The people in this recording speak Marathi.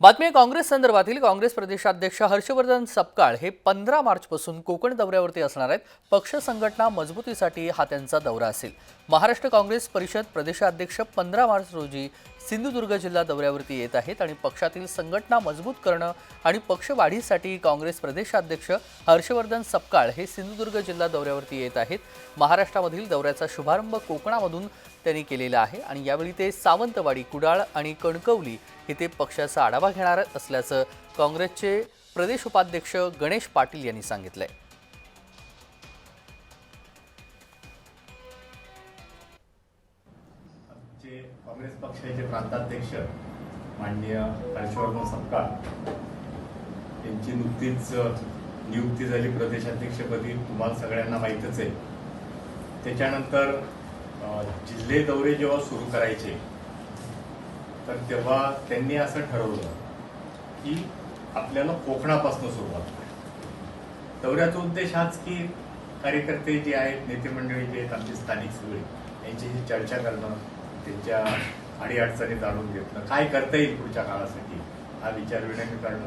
बातमी काँग्रेस संदर्भातील काँग्रेस प्रदेशाध्यक्ष हर्षवर्धन सपकाळ हे पंधरा मार्चपासून कोकण दौऱ्यावरती असणार आहेत. पक्ष संघटना मजबूतीसाठी हा त्यांचा दौरा असेल. महाराष्ट्र काँग्रेस परिषद प्रदेशाध्यक्ष पंधरा मार्च रोजी सिंधुदुर्ग जिल्हा दौऱ्यावरती येत आहेत आणि पक्षातील संघटना मजबूत करणं आणि पक्ष वाढीसाठी काँग्रेस प्रदेशाध्यक्ष हर्षवर्धन सपकाळ हे सिंधुदुर्ग जिल्हा दौऱ्यावरती येत आहेत. महाराष्ट्रामधील दौऱ्याचा शुभारंभ कोकणामधून त्यांनी केलेला आहे आणि यावेळी ते सावंतवाडी कुडाळ आणि कणकवली इथे पक्षाचा आढावा घेणार असल्याचं काँग्रेसचे प्रदेश उपाध्यक्ष गणेश पाटील यांनी सांगितलंय. काँग्रेस पक्षाचे प्रांताध्यक्ष माननीय हर्षवर्धन सपकाळ यांची नुकतीच नियुक्ती झाली प्रदेशाध्यक्षपदी तुम्हाला सगळ्यांना माहीतच आहे. त्याच्यानंतर जिल्हे दौरे जेव्हा सुरू करायचे तर तेव्हा त्यांनी असं ठरवलं की आपल्याला कोकणापासून सुरुवात करायची. दौऱ्याचा उद्देश हाच की कार्यकर्ते जे आहेत नेते मंडळी जे आहेत आमचे स्थानिक सगळे यांच्याशी चर्चा करणं त्यांच्या अडीअडचणी जाणून घेतलं काय करता येईल पुढच्या काळासाठी हा विचार विनिमय करणं